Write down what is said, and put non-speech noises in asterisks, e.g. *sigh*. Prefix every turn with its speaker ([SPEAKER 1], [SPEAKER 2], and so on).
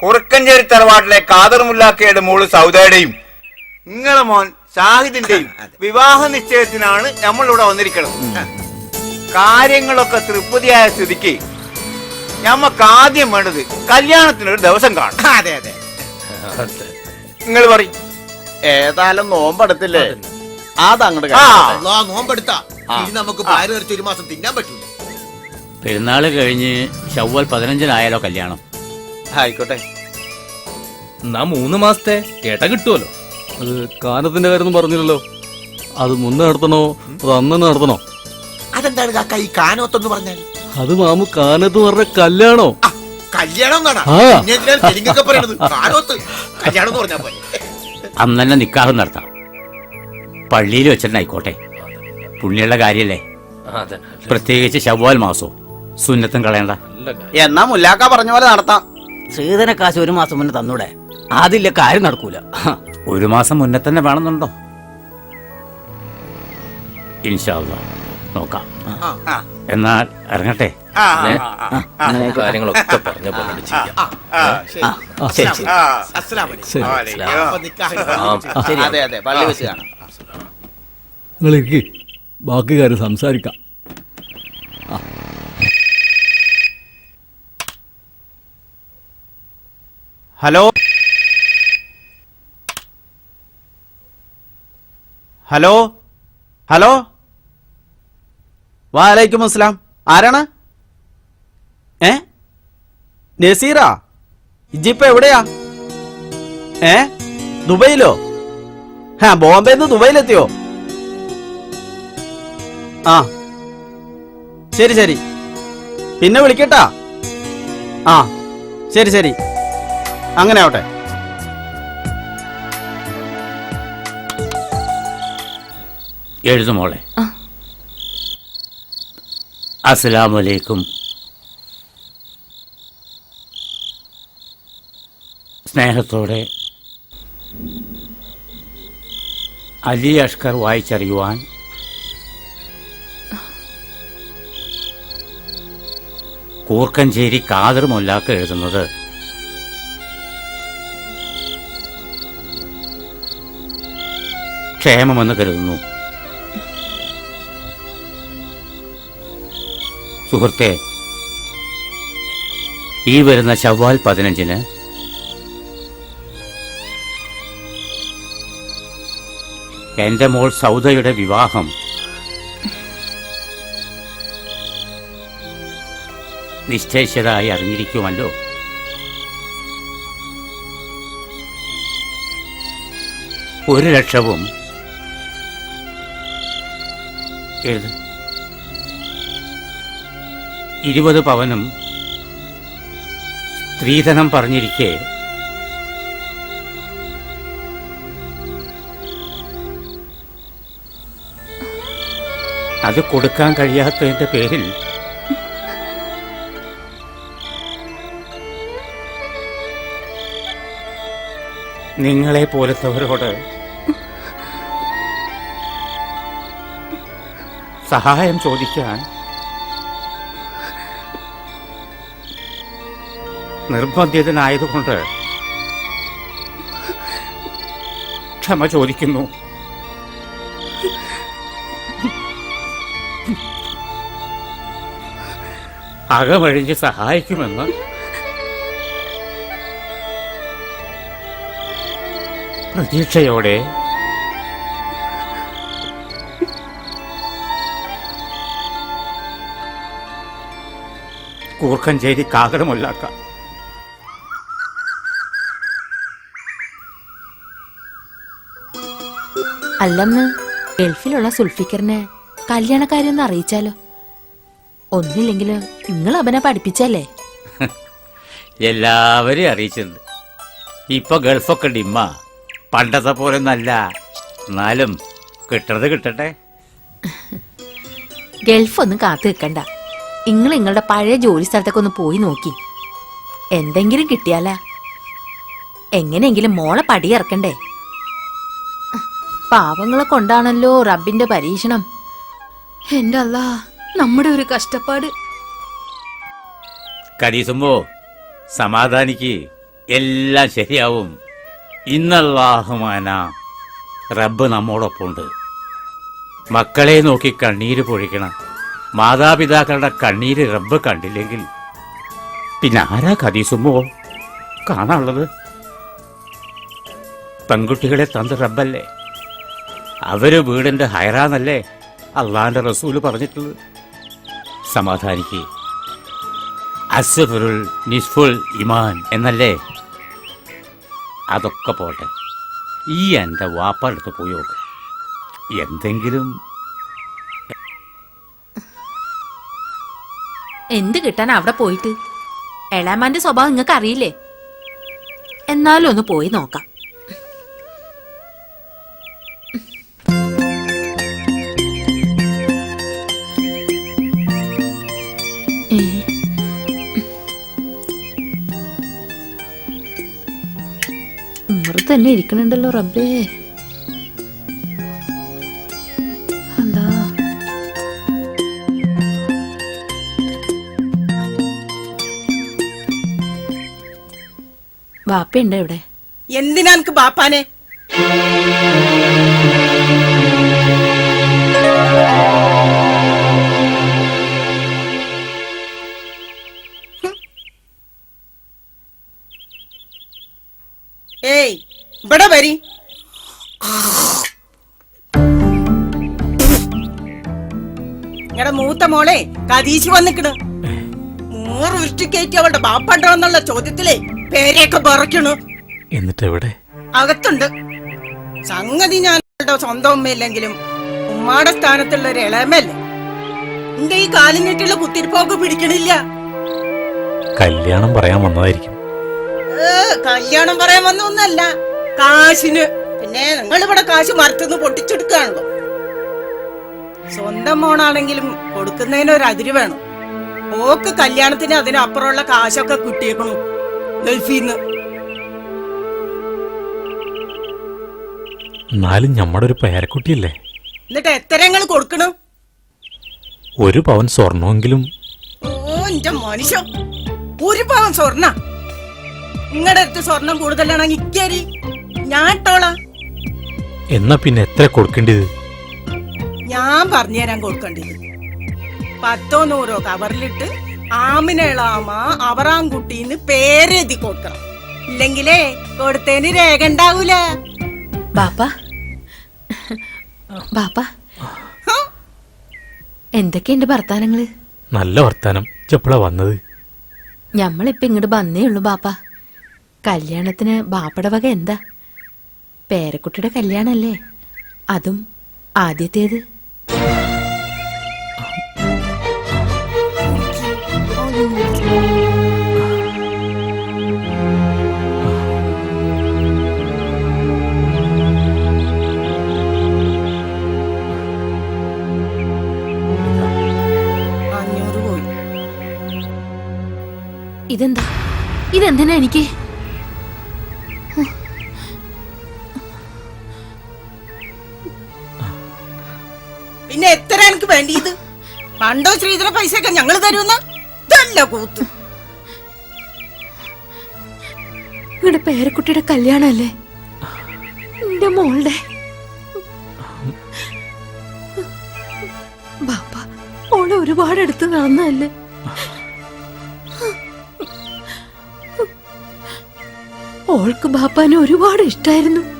[SPEAKER 1] കുറുക്കഞ്ചേരി തറവാട്ടിലെ കാദർ മുല്ലാക്കയുടെ മോൾ സൗദയുടെയും നിങ്ങളെ മോൻ ഷാഹിദിന്റെയും *laughs* വിവാഹ നിശ്ചയത്തിനാണ് നമ്മൾ ഇവിടെ വന്നിരിക്കുന്നത് കാര്യങ്ങളൊക്കെ തൃപ്തിയായ സ്ഥിതിക്ക് ഞമ്മക്ക് ആദ്യം വേണ്ടത് കല്യാണത്തിനൊരു ദിവസം കാണും *laughs*
[SPEAKER 2] അതെ അതെ.
[SPEAKER 1] നിങ്ങൾ പറയും.
[SPEAKER 3] ഏതായാലും നോമ്പെടുത്തില്ലേ? അതങ്ങോട്ട്
[SPEAKER 2] നോമ്പെടുത്താ. നമുക്ക് ഒരു മാസം തിന്നാൻ പറ്റൂല.
[SPEAKER 4] പെരുന്നാൾ കഴിഞ്ഞ് ഷവ്വൽ പതിനഞ്ചിനായാലോ കല്യാണം.
[SPEAKER 3] ആയിക്കോട്ടെ.
[SPEAKER 5] നാ മൂന്ന് മാസത്തെ ഇട കിട്ടുമല്ലോ
[SPEAKER 6] അത് കാനത്തിന്റെ കാര്യം പറഞ്ഞില്ലല്ലോ. അത് മുന്നേ നടത്തണോ? അത് അന്ന് നടത്തണോ?
[SPEAKER 2] അതെന്താണ് കാക്ക ഈ കാനോത്തെന്ന് പറഞ്ഞാൽ
[SPEAKER 6] അത് മാമു കാനത്ത് പറഞ്ഞ കല്യാണോ?
[SPEAKER 2] കല്യാണം
[SPEAKER 4] അന്ന് തന്നെ നിക്കാഹം നടത്താം. പള്ളിയിൽ വെച്ചിട്ട് ആയിക്കോട്ടെ പുണ്യമുള്ള കാര്യല്ലേ?
[SPEAKER 5] അതെ.
[SPEAKER 4] പ്രത്യേകിച്ച് ശവാൽ മാസവും. സുന്നത്തും കളയണ്ട.
[SPEAKER 3] എന്നാ മുല്ലാക്ക പറഞ്ഞ പോലെ നടത്താം.
[SPEAKER 7] ശ്രീധന കാശ് ഒരു മാസം മുന്നേ തന്നൂടെ അതില്ല കാര്യം നടക്കൂല
[SPEAKER 4] ഒരു മാസം മുന്നേ തന്നെ വേണമെന്നുണ്ടോ ഇൻഷാല്ല നോക്കാം
[SPEAKER 1] ആ,
[SPEAKER 4] എന്നാൽ ഇറങ്ങട്ടെ
[SPEAKER 5] കാര്യങ്ങളൊക്കെ പറഞ്ഞ പോലെ നിങ്ങൾ ബാക്കി
[SPEAKER 1] കാര്യം
[SPEAKER 2] ശരി
[SPEAKER 7] ആ, ശരി, ശരി.
[SPEAKER 1] ആ.
[SPEAKER 2] അസ്സലാമു അലൈക്കും.
[SPEAKER 6] ശരി.
[SPEAKER 1] വാലേക്കും.
[SPEAKER 2] അപ്പൊ നിക്കാഹ്
[SPEAKER 5] ആ
[SPEAKER 7] ശരി
[SPEAKER 3] അതെ അതെ പള്ളി വെച്ച് കാണാം
[SPEAKER 6] നിങ്ങൾ ഇരിക്ക് ബാക്കി കാര്യം സംസാരിക്കാം
[SPEAKER 3] ഹലോ? ഹലോ? ഹലോ? വാലൈക്കും അസ്സലാം. ആരാണ്? ഏ? നസീറ? ഇജിപ്പ എവിടെയാ? ഏ? ദുബൈയിലോ? ഹാ ബോംബെന്ന് ദുബൈയിലെത്തിയോ? ആ. ശരി ശരി. പിന്നെ വിളിക്കട്ടാ? ആ. ശരി ശരി. അങ്ങനെ ആവട്ടെ.
[SPEAKER 4] എഴുതുമോളെ അസ്സലാമലൈക്കും. സ്നേഹത്തോടെ അലി അഷ്കർ വായിച്ചറിയുവാൻ കൂർക്കഞ്ചേരി കാതർ മൊല്ലാക്ക എഴുതുന്നത് ക്ഷേമമെന്ന് കരുതുന്നു. സുഹൃത്തെ ഈ വരുന്ന ചവ്വാൽ പതിനഞ്ചിന് എന്റെ മോൾ സൗദയുടെ വിവാഹം. നിശ്ചയിച്ചതായി അറിഞ്ഞിരിക്കുമല്ലോ. ഒരു ലക്ഷവും എഴുത് ഇരുപത് പവനും സ്ത്രീധനം പറഞ്ഞിരിക്കെ അത് കൊടുക്കാൻ കഴിയാത്തതിന്റെ പേരിൽ നിങ്ങളെ പോലത്തവരോട് സഹായം ചോദിക്കാൻ നിർബന്ധിതനായതുകൊണ്ട് ക്ഷമ ചോദിക്കുന്നു. അകമഴിഞ്ഞ് സഹായിക്കുമെന്ന് പ്രതീക്ഷയോടെ കൂർക്കഞ്ചേരി കാകടമൊല്ലാക്ക.
[SPEAKER 8] അല്ലമ്മ ഗൾഫിലുള്ള സുൽഫിക്കറിനെ കല്യാണക്കാരെന്ന് അറിയിച്ചാലോ? ഒന്നില്ലെങ്കിൽ നിങ്ങൾ അവനെ പഠിപ്പിച്ചല്ലേ? *laughs*
[SPEAKER 4] എല്ലാവരെയും അറിയിച്ചിട്ടുണ്ട്. ഇപ്പൊ ഗൾഫൊക്കെ ഡിമ്മ. പണ്ടത്തെ പോലെ നല്ല എന്നാലും കിട്ടണത് കിട്ടട്ടെ.
[SPEAKER 8] ഗൾഫ് ഒന്നും കാത്തു നിൽക്കണ്ട. നിങ്ങൾ നിങ്ങളുടെ പഴയ ജോലി സ്ഥലത്തൊക്കെ ഒന്ന് പോയി നോക്കി. എന്തെങ്കിലും കിട്ടിയാലാ? എങ്ങനെയെങ്കിലും മോളെ പടിയിറക്കണ്ടേ പാവങ്ങളെ കൊണ്ടാണല്ലോ റബ്ബിന്റെ പരീക്ഷണം.
[SPEAKER 9] എന്റെ അല്ല നമ്മുടെ ഒരു കഷ്ടപ്പാട്.
[SPEAKER 4] കരീസുമ്പോ സമാധാനിക്ക് എല്ലാം ശരിയാവും. ഇന്നല്ലാഹുമാന റബ്ബ് നമ്മോടൊപ്പമുണ്ട് മക്കളെ നോക്കി കണ്ണീര് പൊഴിക്കണം. മാതാപിതാക്കളുടെ കണ്ണീര് റബ്ബ് കണ്ടില്ലെങ്കിൽ പിന്നെ ആരാ കതീസുമ്പോ കാണാനുള്ളത്? പെൺകുട്ടികളെ തന്ത് റബ്ബല്ലേ? അവർ വീടിന്റെ ഹൈറാന്നല്ലേ അള്ളാന്റെ റസൂൽ പറഞ്ഞിട്ടുള്ളത്? സമാധാനിക്ക്. അസ്ഫുൽ നിസ്ഫുൽ ഇമാൻ എന്നല്ലേ? അതൊക്കെ പോട്ടെ. ഈ എന്റെ വാപ്പടുത്ത് പോയി എന്തെങ്കിലും
[SPEAKER 8] എന്ത് കിട്ടാൻ അവിടെ പോയിട്ട്? എളാമാന്റെ സ്വഭാവം നിങ്ങൾക്ക് അറിയില്ലേ എന്നാലും ഒന്ന് പോയി നോക്കാം. തന്നെ ഇരിക്കണുണ്ടല്ലോ റബ്ബേ. വാപ്പയുണ്ടോ ഇവിടെ.
[SPEAKER 10] എന്തിനാ എനിക്ക് ബാപ്പാനെ? ഏയ് ഇവിടെ വരി. മൂത്ത മോളെ കതീശ് വന്നിക്കണ്. മൂറ് വൃഷ്ടി കയറ്റി അവളുടെ ബാപ്പണ്ടോ എന്നുള്ള ചോദ്യത്തിലെ പേരെയൊക്കെ പറിക്കണു.
[SPEAKER 6] എന്നിട്ട് എവിടെ
[SPEAKER 10] അകത്തുണ്ട്. സംഗതി ഞാൻ സ്വന്തം ഉമ്മയില്ലെങ്കിലും ഉമ്മാടെ സ്ഥാനത്തുള്ള ഒരു ഇളയമല്ലേ എന്റെ ഈ കാലിഞ്ഞിട്ടുള്ള കുത്തിരിപ്പൊക്കെ പിടിക്കണില്ല.
[SPEAKER 6] കല്യാണം പറയാൻ വന്നതായിരിക്കും.
[SPEAKER 10] കല്യാണം പറയാൻ വന്ന ഒന്നല്ല കാശിന്. പിന്നെ നിങ്ങൾ ഇവിടെ കാശ് മരത്തുനിന്ന് പൊട്ടിച്ചെടുക്കുകയാണല്ലോ. സ്വന്തം മോണാണെങ്കിലും കൊടുക്കുന്നതിന് ഒരു അതിര് വേണം. ഓക്ക് കല്യാണത്തിന് അതിനപ്പുറമുള്ള കാശൊക്കെ കിട്ടിയേക്കണു. ഗൾഫീന്ന്.
[SPEAKER 6] എന്നാലും നമ്മുടെ ഒരു പേരക്കുട്ടിയല്ലേ?
[SPEAKER 10] എന്നിട്ട് എത്ര നിങ്ങൾ കൊടുക്കണം?
[SPEAKER 6] ഒരു പവൻ സ്വർണമെങ്കിലും.
[SPEAKER 10] ഓ എന്റെ മനുഷ്യ. ഒരു പവൻ സ്വർണ നിങ്ങളുടെ അടുത്ത് സ്വർണം കൂടുതലാണെങ്കിൽ ഇക്കേരി ഞാൻ ഇട്ടോളാം.
[SPEAKER 6] എന്നാ പിന്നെ എത്ര കൊടുക്കേണ്ടത്?
[SPEAKER 10] ഞാൻ പറഞ്ഞുതരാൻ കൊടുക്കേണ്ടത് പത്തോ നൂറോ കവറിലിട്ട് ആമിനേളാമ അവറാൻകുട്ടിന്ന് പേരെഴുതി കൊടുക്കണം. ഇല്ലെങ്കിലേ കൊടുത്തേന് രേഖ ഉണ്ടാവൂല.
[SPEAKER 8] ബാപ്പ. ബാപ്പ. എന്തൊക്കെയുണ്ട് വർത്താനങ്ങൾ?
[SPEAKER 6] നല്ല വർത്താനം. ചെപ്പളാ വന്നത്?
[SPEAKER 8] ഞമ്മളിപ്പ ഇങ്ങോട്ട് വന്നേ ഉള്ളൂ ബാപ്പ. കല്യാണത്തിന് ബാപ്പയുടെ വക എന്താ? പേരക്കുട്ടിയുടെ കല്യാണല്ലേ? അതും ആദ്യത്തേത്. ഇതെന്താ? ഇതെന്തിനാ എനിക്ക്?
[SPEAKER 10] പിന്നെ എത്ര എനിക്ക് വേണ്ടിയത്? പണ്ടോ ശ്രീധര പൈസ ഒക്കെ ഞങ്ങൾ തരുമെന്ന? ഇതല്ല കൂത്ത്.
[SPEAKER 8] നിങ്ങളുടെ പേരക്കുട്ടിയുടെ കല്യാണല്ലേ എന്റെ മോളുടെ. ബാപ്പ ഓളെ ഒരുപാട് എടുത്ത് നടന്നല്ലേ ഓൾക്ക് ബാപ്പാനെ ഒരുപാട് ഇഷ്ടായിരുന്നു.